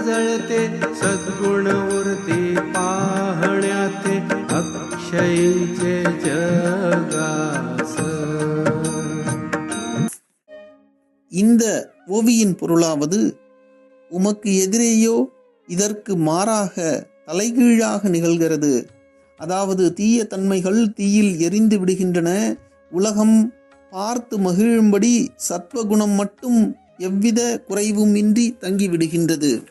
जळते सद्गुणवृत्ती पाहण्याचे अक्षयीचे जगास இந்த ஓவியின் பொருளாவது உமக்கு எதிரேயோ இதற்கு மாறாக தலைகீழாக நிகழ்கிறது அதாவது தீய தன்மைகள் தீயில் எரிந்து விடுகின்றன உலகம் பார்த்து மகிழும்படி சத்வகுணம் மட்டும் எவ்வித குறைவுமின்றி தங்கிவிடுகின்றது.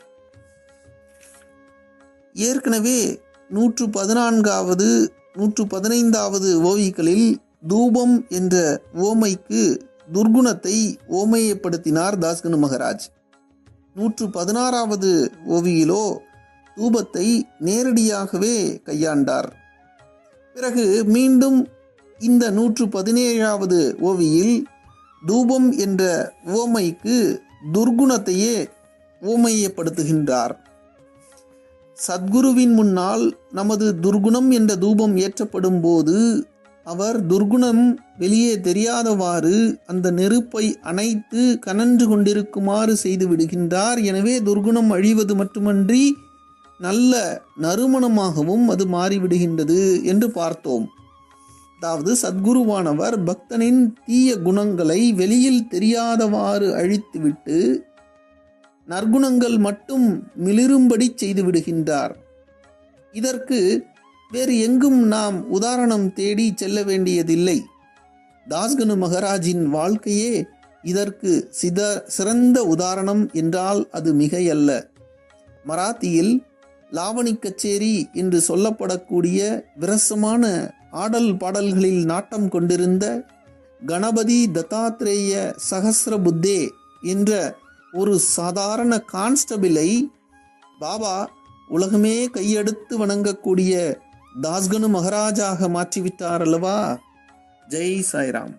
ஏற்கனவே நூற்று பதினான்காவது நூற்று பதினைந்தாவது ஓவிகளில் தூபம் என்ற ஓமைக்கு துர்குணத்தை ஓமையப்படுத்தினார் தாஸ்கனு மகராஜ். நூற்று பதினாறாவது ஓவியிலோ தூபத்தை நேரடியாகவே கையாண்டார். பிறகு மீண்டும் இந்த நூற்று பதினேழாவது ஓவியில் தூபம் என்ற ஓமைக்கு துர்குணத்தையே ஓமையப்படுத்துகின்றார் சத்குருவின் முன்னால் நமது துர்குணம் என்ற தூபம் ஏற்றப்படும் போது அவர் துர்குணம் வெளியே தெரியாதவாறு அந்த நெருப்பை அணைத்து கனன்று கொண்டிருக்குமாறு செய்து விடுகின்றார். எனவே துர்குணம் அழிவது மட்டுமன்றி நல்ல நறுமணமாகவும் அது மாறிவிடுகின்றது என்று பார்த்தோம். அதாவது சத்குருவானவர் பக்தனின் தீய குணங்களை வெளியில் தெரியாதவாறு அழித்துவிட்டு நற்குணங்கள் மட்டும் மிளிரும்படி செய்து விடுகின்றார் இதற்கு வேறு எங்கும் நாம் உதாரணம் தேடி செல்ல வேண்டியதில்லை. தாஸ்கனு மகராஜின் வாழ்க்கையே இதற்கு சித சிறந்த உதாரணம் என்றால் அது மிகையல்ல. மராத்தியில் லாவணி கச்சேரி என்று சொல்லப்படக்கூடிய விரசமான ஆடல் பாடல்களில் நாட்டம் கொண்டிருந்த கணபதி தத்தாத்ரேய சகஸ்ர புத்தே என்ற ஒரு சாதாரண கான்ஸ்டபிளை பாபா உலகமே கையெடுத்து வணங்கக்கூடிய தாஸ்கனு மகாராஜாக மாற்றிவிட்டார் அல்லவா? ஜெய் சாய்ராம்.